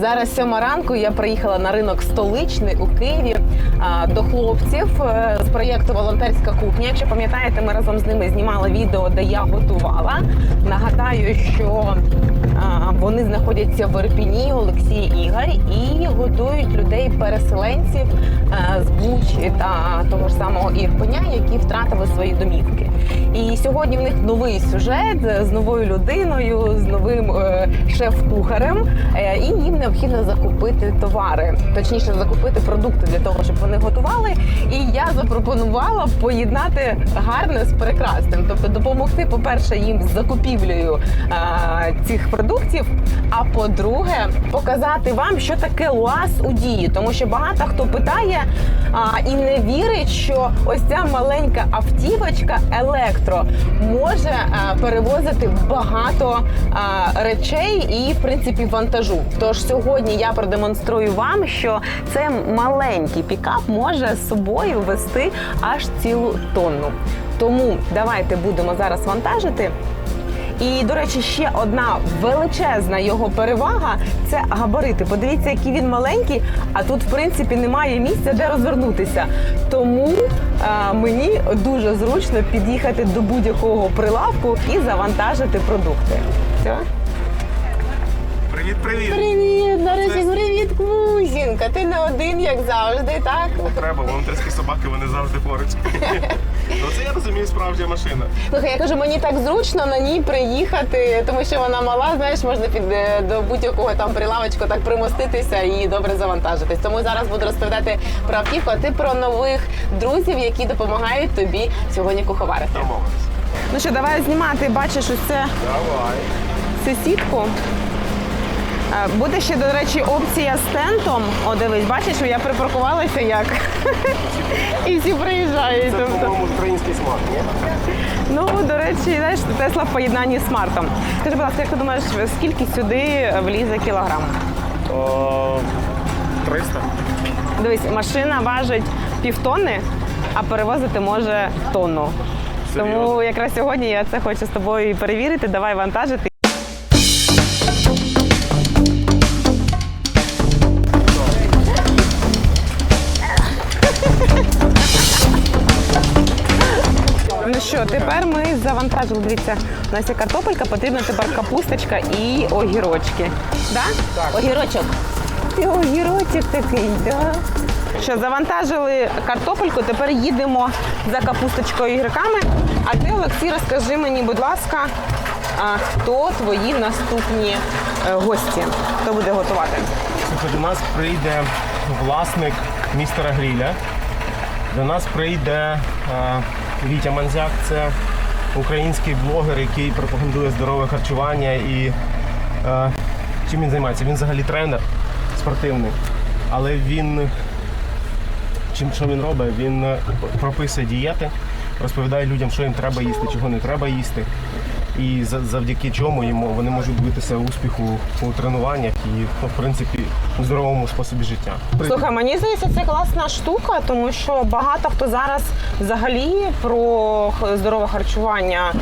Зараз сьома ранку. Я приїхала на ринок столичний у Києві до хлопців е, з проєкту Волонтерська кухня. Якщо пам'ятаєте, ми разом з ними знімали відео, де я готувала. Нагадаю, що вони знаходяться в Ірпіні, Олексій Ігор, і готують людей переселенців е, з Бучі та того ж самого Ірпеня, які втратили свої домівки. І сьогодні в них новий сюжет з новою людиною, з новим е, шеф-кухарем, е, і їм необхідно закупити товари, точніше закупити продукти для того, щоб вони готували. І я запропонувала поєднати гарне з прекрасним, тобто допомогти, по-перше, їм з закупівлею е, цих продуктів. А по-друге, показати вам, що таке ЛУАЗ у дії, тому що багато хто питає а, і не вірить, що ось ця маленька автівочка електро може а, перевозити багато а, речей і, в принципі, вантажу. Тож сьогодні я продемонструю вам, що цей маленький пікап може з собою вести аж цілу тонну. Тому давайте будемо зараз вантажити. І, до речі, ще одна величезна його перевага це габарити. Подивіться, який він маленький, а тут, в принципі, немає місця, де розвернутися. Тому е, мені дуже зручно під'їхати до будь-якого прилавку і завантажити продукти. Все? Привіт, привіт! Привіт, Це- привіт, Кузінка. Ти не один, як завжди, так? Треба, волонтерські собаки, вони завжди поруч. ну це я розумію, справжня машина. Слухай, я кажу, мені так зручно на ній приїхати, тому що вона мала, знаєш, можна під е, до будь-якого там прилавочку так примоститися і добре завантажитись. Тому зараз буду розповідати про автівку, а ти про нових друзів, які допомагають тобі сьогодні куховарити. Домовились. Ну що, давай знімати, бачиш, ось це Давай. цю сітку. Е, Буде ще, до речі, опція з тентом. О, дивись, бачиш, я припаркувалася як. І всі приїжджають. Це, Тобто. по-моєму, український смак, ні? Ну, до речі, знаєш, Тесла в поєднанні з смартом. Скажи, будь ласка, як ти думаєш, скільки сюди влізе кілограм? О, 300. Дивись, машина важить півтонни, а перевозити може тонну. Тому якраз сьогодні я це хочу з тобою і перевірити. Давай вантажити. Тепер ми завантажили. Дивіться, у нас є картопелька, потрібна тепер капусточка і огірочки. Да? Огірочок. Ти огірочок такий, да? Що, завантажили картопельку, тепер їдемо за капусточкою і гірками. А ти, Олексій, розкажи мені, будь ласка, хто твої наступні е, гості? Хто буде готувати? Слухай, до нас прийде власник містера Гріля. До нас прийде е, Вітя Манзяк, це український блогер, який пропагандує здорове харчування і е, чим він займається? Він взагалі тренер спортивний, але він чим що він робить? Він прописує дієти, розповідає людям, що їм треба їсти, чого не треба їсти. І за- завдяки чому йому вони можуть добитися успіху у тренуваннях і, ну, в принципі, здоровому способі життя. Слухай, мені здається, це класна штука, тому що багато хто зараз взагалі про здорове харчування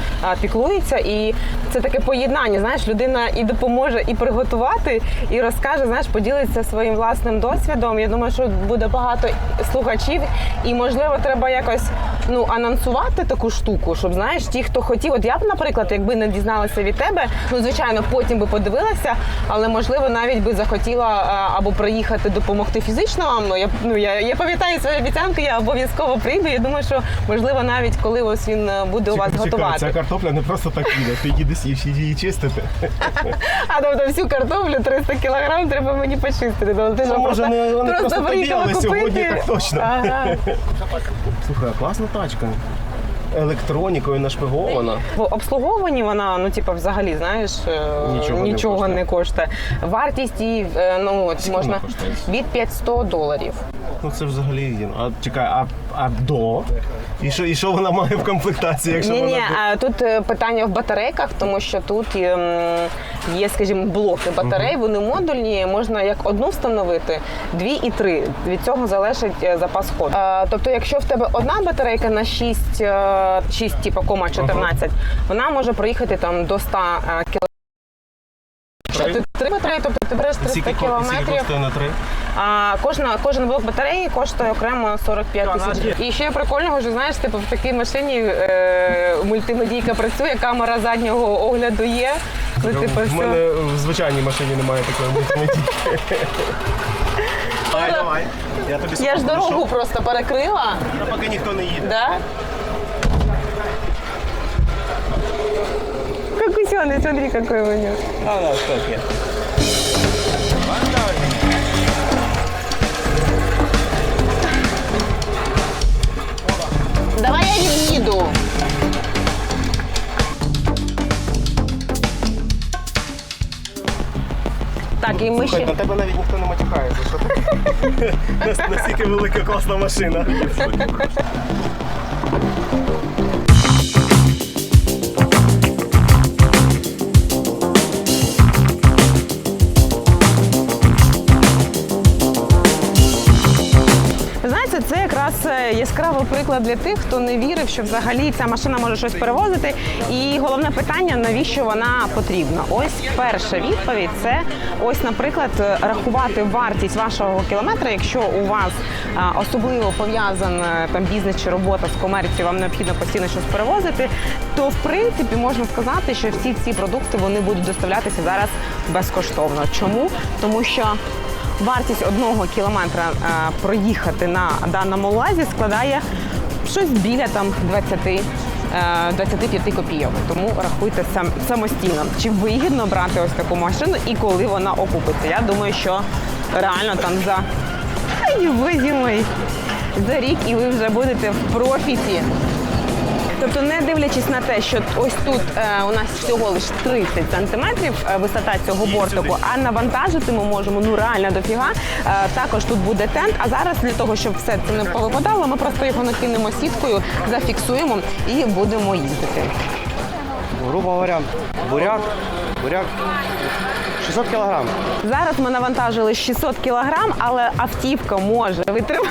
піклується, і це таке поєднання. Знаєш, людина і допоможе і приготувати, і розкаже, знаєш, поділиться своїм власним досвідом. Я думаю, що буде багато слухачів, і можливо, треба якось ну анонсувати таку штуку, щоб знаєш, ті, хто хотів, от я б, наприклад, якби не дізналася від тебе, ну звичайно, потім би подивилася, але можливо навіть би захотіла або приїхати допомогти фізично. Ну я ну я, я пам'ятаю свої обіцянки, я обов'язково прийду. Я думаю, що можливо навіть коли ось він е, буде у вас Чекай, готувати. Ця картопля не просто так їде, ти їдеш її чистити. А тобто всю картоплю 300 кілограм треба мені почистити. Ну, ти ж може, просто, не- вони просто приїхала сьогодні купити. так точно. Ага. Слухай, а класна тачка. Електронікою нашпигована. В обслуговуванні вона, ну типу, взагалі, знаєш, е, Нічого не нічого коштує. не коштує. Вартість її, е, ну от Скільки можна від 500 доларів. Ну це взагалі. А чекай, а, а до? І що, і що вона має в комплектації, якщо Ні, ні, вона. до? тут е, питання в батарейках, тому що тут ем, є, скажімо, блоки батарей, вони модульні, можна як одну встановити, дві і три. Від цього залежить е, запас ходу. Е, Тобто, якщо в тебе одна батарейка на 6, е, 6 типу, кома 14, вона може проїхати там до 100 км. Якщо тобто ти береш 300 Скільки ко- скільки кілометрів. коштує на три? А кожна, кожен блок батареї коштує окремо 45 тисяч. І ще прикольного, що знаєш, типу в такій машині е, мультимедійка працює, камера заднього огляду є. Ну, типу, В все. мене в звичайній машині немає такої мультимедії. Давай, давай. Я тобі Я ж дорогу просто перекрила. Та Поки ніхто не їде. Да? Как усёный, смотри, какой у него. А, да, так є. Давай я їду. Так, і ми Слухай, ще. на тебе навіть ніхто не матюкається. Що ти? Настільки велика класна машина. це яскравий приклад для тих, хто не вірив, що взагалі ця машина може щось перевозити. І головне питання, навіщо вона потрібна? Ось перша відповідь це ось, наприклад, рахувати вартість вашого кілометра, якщо у вас особливо пов'язан е, там бізнес чи робота з комерцією, вам необхідно постійно щось перевозити, то в принципі можна сказати, що всі ці продукти вони будуть доставлятися зараз безкоштовно. Чому? Тому що Вартість одного кілометра е, проїхати на даному лазі складає щось біля там 20, е, 25 копійок. Тому рахуйте сам самостійно. Чи вигідно брати ось таку машину і коли вона окупиться? Я думаю, що реально там за боже мой, за рік і ви вже будете в профіті. Тобто, не дивлячись на те, що ось тут е, у нас всього лише 30 сантиметрів е, висота цього бортику, а навантажити ми можемо ну реально дофіга. Е, також тут буде тент. А зараз для того, щоб все це не повипадало, ми просто його накинемо сіткою, зафіксуємо і будемо їздити. Грубо говоря, буряк, буряк 600 кілограм. Зараз ми навантажили 600 кілограм, але автівка може витримати.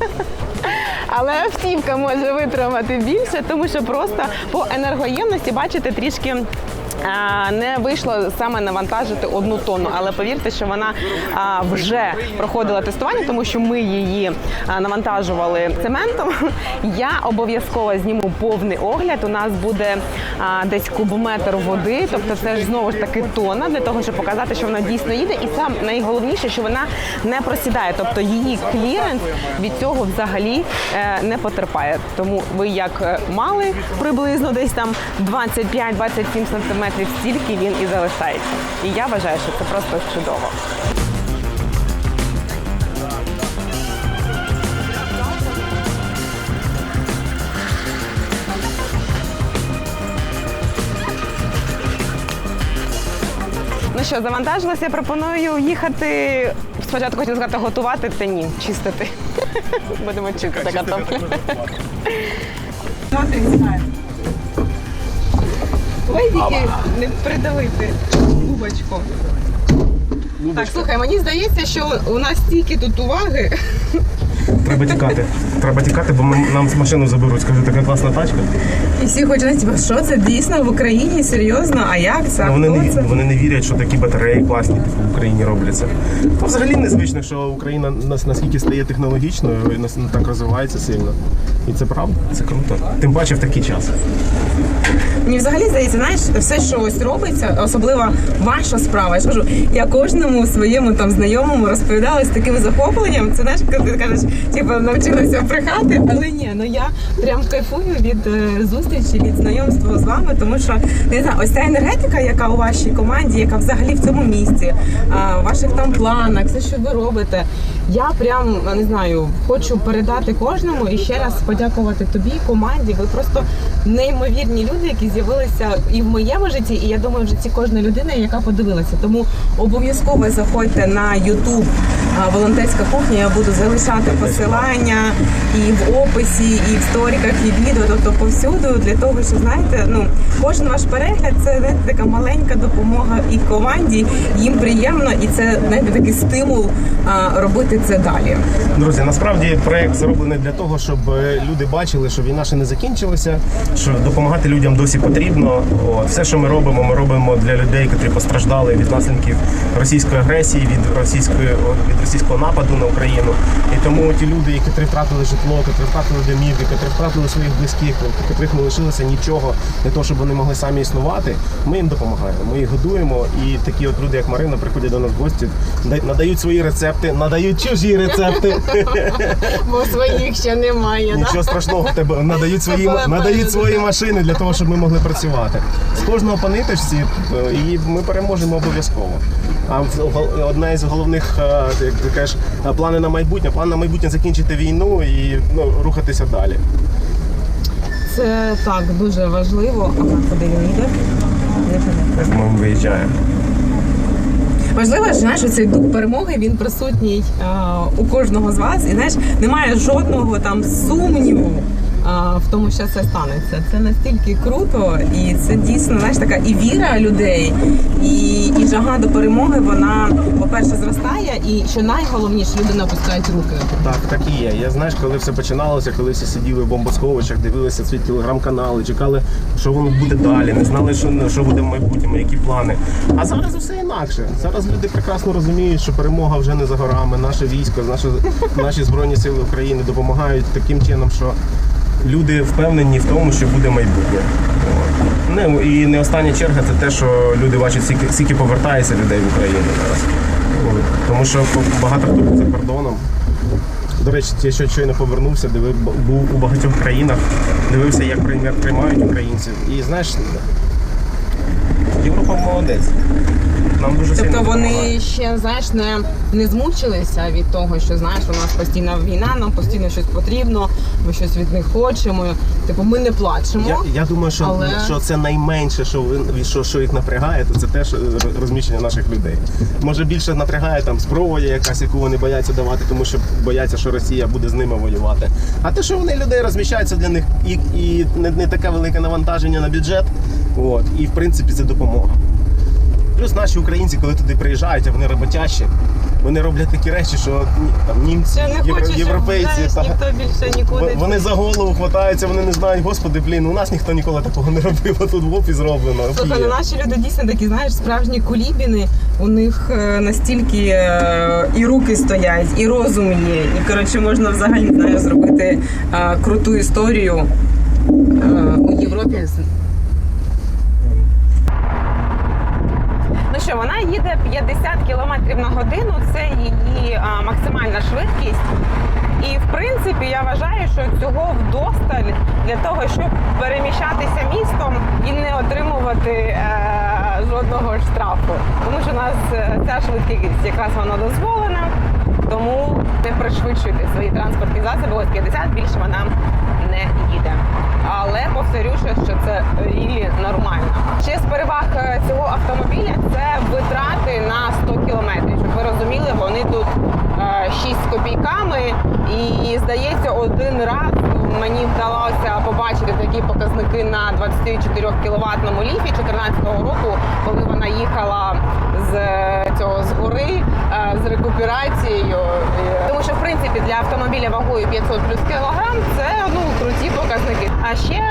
Але автівка може витримати більше, тому що просто по енергоємності, бачите, трішки. Не вийшло саме навантажити одну тонну, але повірте, що вона вже проходила тестування, тому що ми її навантажували цементом. Я обов'язково зніму повний огляд. У нас буде десь кубометр води, тобто це ж знову ж таки тонна для того, щоб показати, що вона дійсно їде. І сам найголовніше, що вона не просідає, тобто її кліренс від цього взагалі е, не потерпає. Тому ви як е, мали приблизно десь там 25-27 сантиметрів, стільки він і залишається. І я вважаю, що це просто чудово. Ну що, завантажилася, я пропоную їхати. Спочатку хотіла сказати готувати, та ні, чистити. Будемо чистити картоплю. Ой, тільки не придавити губочку. Так, слухай, мені здається, що у нас стільки тут уваги. Треба тікати. Треба тікати, бо ми- нам з машину заберуть. Скажи, така класна тачка. І всі хочуть типу, що це дійсно в Україні? Серйозно? А як це? Ну, вони, не, це? вони не вірять, що такі батареї класні типу, в Україні робляться. То взагалі незвично, що Україна нас наскільки стає технологічною і нас так розвивається сильно. І це правда, це круто. Тим паче в такий час. Мені взагалі здається, знаєш, все, що ось робиться, особливо ваша справа. Я ж кажу, я кожному своєму там знайомому розповідала з таким захопленням. Це знаєш, коли ти кажеш, типу, навчилася брехати, але ні, ну я прям кайфую від е, зустрічі, від знайомства з вами, тому що не знаю, ось ця енергетика, яка у вашій команді, яка взагалі в цьому місці, в ваших там планах, все, що ви робите. Я прям не знаю, хочу передати кожному і ще раз подякувати тобі, команді. Ви просто неймовірні люди, які з'явилися і в моєму житті, і я думаю, в житті кожної людини, яка подивилася. Тому обов'язково заходьте на YouTube волонтерська кухня. Я буду залишати посилання і в описі, і в сторіках, і відео, тобто повсюду, для того, що знаєте, ну кожен ваш перегляд це знаєте, така маленька допомога і команді. Їм приємно, і це знаєте, такий стимул а, робити це далі. Друзі, насправді проект зроблений для того, щоб е, люди бачили, що війна ще не закінчилася, що допомагати людям досі потрібно. От, все, що ми робимо, ми робимо для людей, які постраждали від наслідків російської агресії, від російської від російського нападу на Україну. І тому ті люди, які втратили житло, які втратили домівки, які втратили своїх близьких, яких не лишилося нічого для того, щоб вони могли самі існувати, ми їм допомагаємо. Ми їх годуємо. І такі от люди, як Марина, приходять до нас в гості, да- надають свої рецепти, надають чужі рецепти. Бо своїх ще немає. Нічого страшного, в тебе надають свої надають свої машини для того, щоб ми могли працювати. З кожного по ниточці, е, і ми переможемо обов'язково. А одна із головних, е, як ти кажеш, е, плани на майбутнє. План на майбутнє закінчити війну і ну, рухатися далі. Це так дуже важливо. Ага, куди він йде? Ми виїжджаємо. Важливо, що знаєш, цей дух перемоги він присутній а, у кожного з вас, і знаєш, немає жодного там сумніву. Тому, що це станеться, це настільки круто, і це дійсно знаєш така і віра людей, і, і жага до перемоги. Вона, по-перше, зростає, і що найголовніше, люди не опускають руки. Так, так і є. Я знаєш, коли все починалося, коли всі сиділи в бомбосховищах, дивилися свій телеграм-канали, чекали, що воно буде далі, не знали, що, що буде в майбутньому, які плани. А зараз усе інакше. Зараз люди прекрасно розуміють, що перемога вже не за горами. Наше військо, наші, наші збройні сили України допомагають таким чином, що люди впевнені в тому, що буде майбутнє. От. Ну і не остання черга це те, що люди бачать, скільки, скільки повертається людей в Україну зараз. Тому що багато хто за кордоном. До речі, я що щойно повернувся, дивив, був у багатьох країнах, дивився, як приймають, українців. І знаєш, Європа молодець. Нам дуже сильно Тобто допомагає. вони ще знаєш не, не змучилися від того, що знаєш, у нас постійна війна, нам постійно щось потрібно, ми щось від них хочемо. Типу, ми не плачемо. Я, я думаю, що, Але- що це найменше, що, ви- що, що їх напрягає, то це теж розміщення наших людей. Може більше напрягає там зброя якась, яку вони бояться давати, тому що бояться, що Росія буде з ними воювати. А те, що вони людей розміщаються для них і, і не, не таке велике навантаження на бюджет. От, і в принципі це допомога. Плюс наші українці, коли туди приїжджають, а вони роботящі, вони роблять такі речі, що там німці, Ще не євро- хочу, щоб європейці. знаєш, та- ніхто більше нікуди. Вони за голову хватаються, вони не знають, господи, блін, у нас ніхто ніколи такого не робив, а тут в опі зроблено. Слухай, ну наші люди дійсно такі, знаєш, справжні кулібіни. У них е, настільки е, і руки стоять, і розум є. І коротше можна взагалі знаєш, зробити е, круту історію е, у Європі. Що, вона їде 50 км на годину, це її максимальна швидкість. І в принципі я вважаю, що цього вдосталь для того, щоб переміщатися містом і не отримувати е, жодного штрафу. Тому що у нас е, ця швидкість якраз вона дозволена, тому не пришвидшуйте свої транспортні засоби. Ось 50 більше вона не їде. Але повторю, що це рілі нормально. Ще з переваг е, цього автомобіля це витрати на 100 кілометрів. Щоб ви розуміли, вони тут е, 6 з копійками. І здається, один раз мені вдалося побачити такі показники на 24 кіловатному ліфі 2014 року, коли вона їхала з е, цього з гори е, з рекуперацією. Е, Тому що в принципі для автомобіля вагою 500 плюс кілограм це ну круті показники. А ще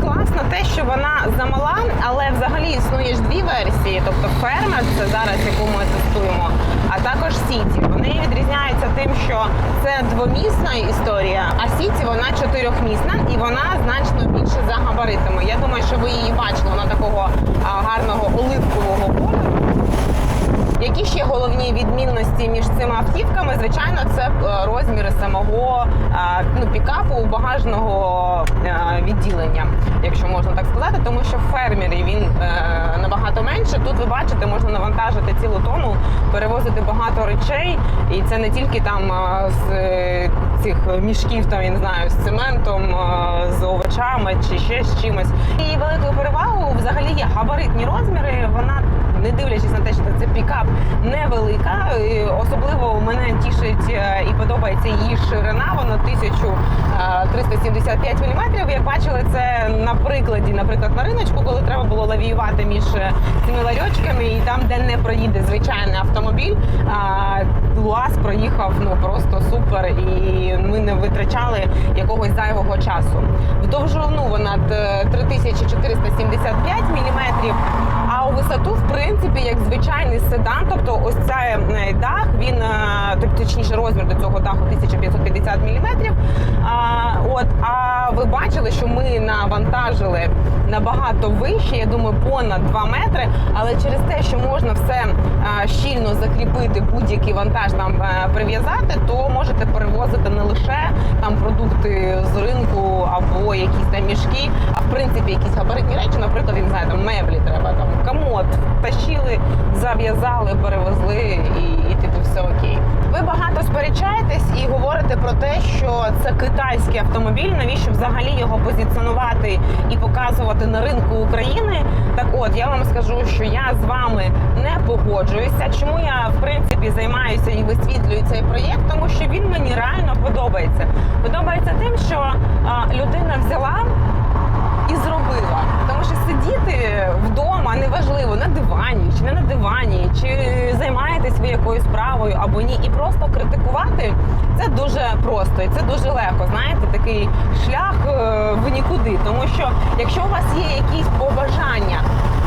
класно те, що вона замала, але взагалі існує ж дві версії. Тобто фермер, це зараз яку ми тестуємо, а також сіті. Вони відрізняються тим, що це двомісна історія, а сіті вона чотирьохмісна і вона значно більше за габаритами. Я думаю, що ви її бачили. Вона такого гарного оливкового кольору. Які ще головні відмінності між цими автівками? Звичайно, це е, розміри самого е, ну, пікапу багажного е, відділення, якщо можна так сказати, тому що в фермері він набагато менше. Тут ви бачите, можна навантажити цілу тонну, перевозити багато речей, і це не тільки там з цих мішків, там я не знаю, з цементом, з овочами чи ще з чимось. І великою перевагою взагалі є габаритні розміри. Вона не дивлячись на те, що це пікап невелика. Особливо мене тішить е, і подобається її ширина. Вона 1375 мм. Як бачили, це на прикладі, наприклад, на риночку, коли треба було лавіювати між е, цими ларьочками, і там, де не проїде звичайний автомобіль, ЛУАЗ проїхав ну просто супер, і ми не витрачали якогось зайвого часу. В довжину вона е, 3475 мм, а у висоту, в принципі, як звичайний седан, тобто ось цей е, дах, він е, точніше розмір до цього даху 1550 мм. А, от, а ви бачили, що ми навантажили набагато вище, я думаю, понад 2 метри. Але через те, що можна все а, щільно закріпити, будь-який вантаж там е, прив'язати, то можете перевозити не лише там продукти з ринку або якісь там мішки, а в принципі якісь габаритні речі, наприклад, я не там меблі треба там комод тащили, зав'язали, перевезли і, і все окей. Ви багато сперечаєтесь і говорите про те, що це китайський автомобіль. Навіщо взагалі його позиціонувати і показувати на ринку України? Так, от я вам скажу, що я з вами не погоджуюся. Чому я в принципі займаюся і висвітлюю цей проєкт? Тому що він мені реально подобається. Подобається тим, що а, людина взяла і зробила. Тому що сидіти вдома неважливо на дивані, чи не на дивані, чи займаєтесь ви якоюсь справою або ні, і просто критикувати це дуже просто і це дуже легко. Знаєте, такий шлях е, в нікуди. Тому що якщо у вас є якісь побажання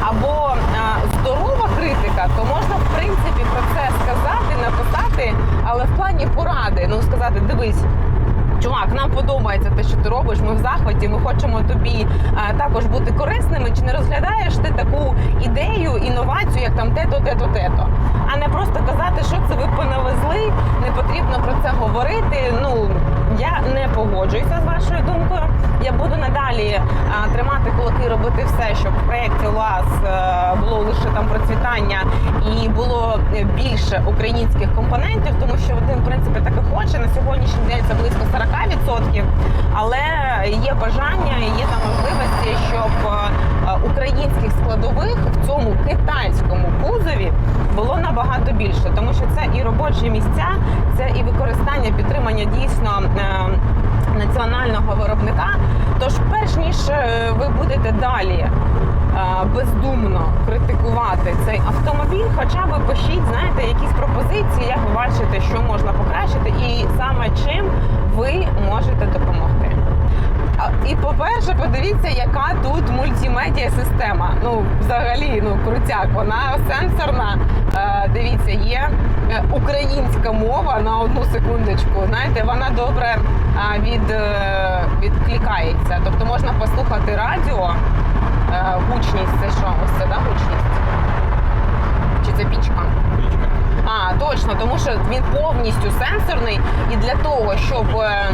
або е, здорова критика, то можна в принципі про це сказати, написати, але в плані поради, ну сказати, дивись. Чувак, нам подобається те, що ти робиш. Ми в захваті. Ми хочемо тобі а, також бути корисними. Чи не розглядаєш ти таку ідею, інновацію, як там те-то, те-то, те-то, а не просто казати, що це ви понавезли, не потрібно про це говорити. Ну я не погоджуюся з вашою думкою. Я буду надалі а, тримати кулаки, робити все, щоб в проєкті УАЗ е, було лише там процвітання і було е, більше українських компонентів, тому що один в принципі так і хоче. На сьогоднішній день це близько 40%, але є бажання, є там можливості, щоб е, українських складових в цьому китайському кузові було набагато більше, тому що це і робочі місця, це і використання, підтримання дійсно. е, Національного виробника, тож, перш ніж е, ви будете далі е, бездумно критикувати цей автомобіль, хоча б пишіть, знаєте, якісь пропозиції, як ви бачите, що можна покращити, і саме чим ви можете допомогти. І по-перше, подивіться, яка тут мультимедіа система. Ну, взагалі, ну крутяк, вона сенсорна. Е, дивіться, є е, українська мова на одну секундочку. Знаєте, вона добре від, е, відкликається. Тобто можна послухати радіо. Гучність це що? Ось це да, гучність? Чи це пічка? А, точно, тому що він повністю сенсорний, і для того, щоб е,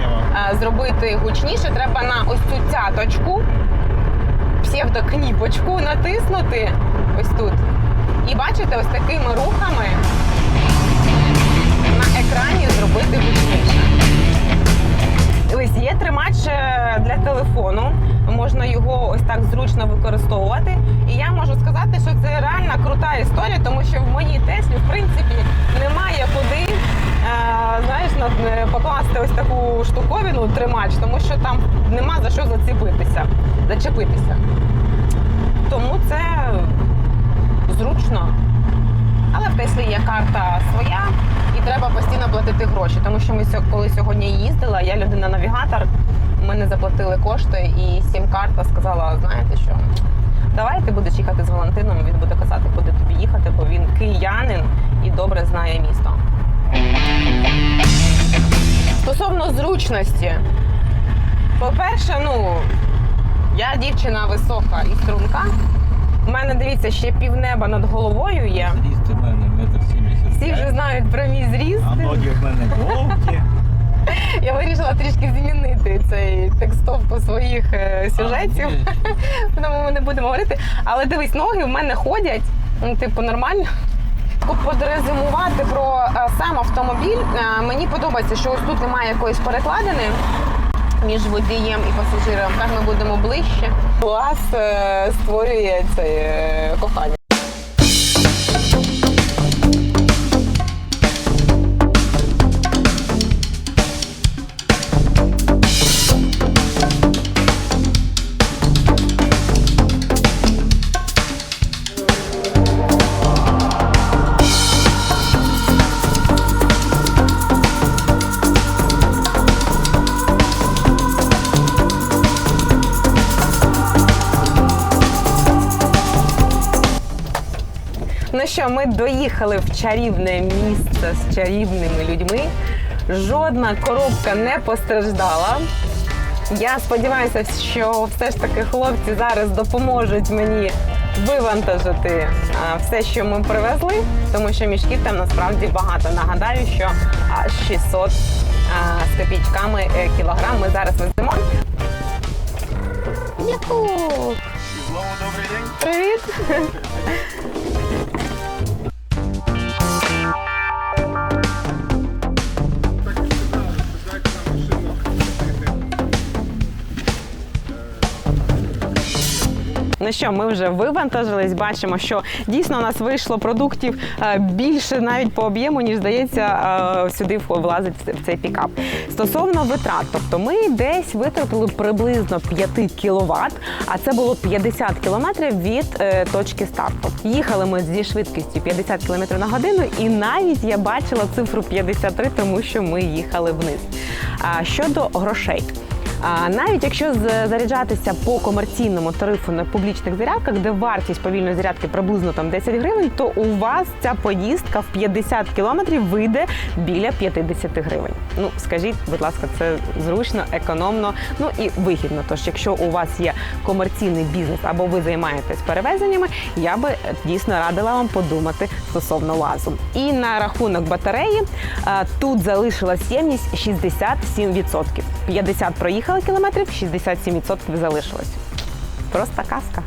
е, зробити гучніше, треба на ось цю цяточку, псевдокніпочку натиснути ось тут. І бачите, ось такими рухами на екрані зробити гучніше. Ось є тримач е, для телефону. Можна його ось так зручно використовувати. І я можу сказати, що це реально крута історія, тому що в моїй Теслі, в принципі, немає куди. е, Знаєш, е, покласти ось таку штуковину тримач, тому що там нема за що зацепитися, зачепитися. Тому це зручно. Але в Теслі є карта своя, і треба постійно платити гроші. Тому що ми коли сьогодні їздила, я людина-навігатор, ми не заплатили кошти, і сім-карта сказала: знаєте що, давай ти будеш їхати з Валентином, він буде казати, куди тобі їхати, бо він киянин і добре знає місто. Стосовно зручності, по-перше, ну я дівчина висока і струнка. У мене дивіться, ще півнеба над головою є. Зріст у мене метр сімдесят. Всі вже знають про мій зріст. А ноги в мене довгі. Я вирішила трішки змінити цей текстовку своїх е, сюжетів. Тому ми не будемо говорити. Але дивись, ноги в мене ходять, ну, типу, нормально. Подрезумувати про е, сам автомобіль. Е, Мені подобається, що ось тут немає якоїсь перекладини між водієм і пасажиром. Так ми будемо ближче. Клас створює це кохання. Що, ми доїхали в чарівне місце з чарівними людьми. Жодна коробка не постраждала. Я сподіваюся, що все ж таки хлопці зараз допоможуть мені вивантажити все, що ми привезли, тому що мішків там насправді багато. Нагадаю, що аж 600 з копійками е, кілограм ми зараз веземо. Яку! Привіт! Ну що, ми вже вивантажились. Бачимо, що дійсно у нас вийшло продуктів е, більше навіть по об'єму, ніж здається, е, сюди влазить в цей пікап. Стосовно витрат, тобто ми десь витратили приблизно 5 кВт, а це було 50 кілометрів від е, точки старту. Їхали ми зі швидкістю 50 км на годину, і навіть я бачила цифру 53, тому що ми їхали вниз. А щодо грошей. А навіть якщо заряджатися по комерційному тарифу на публічних зарядках, де вартість повільної зарядки приблизно там 10 гривень, то у вас ця поїздка в 50 кілометрів вийде біля 50 гривень. Ну скажіть, будь ласка, це зручно, економно, ну і вигідно. Тож, якщо у вас є комерційний бізнес або ви займаєтесь перевезеннями, я би е, дійсно радила вам подумати стосовно лазу. І на рахунок батареї е, тут залишилась ємність 67%. 50 проїхали кілометрів, 67% залишилось. Просто казка.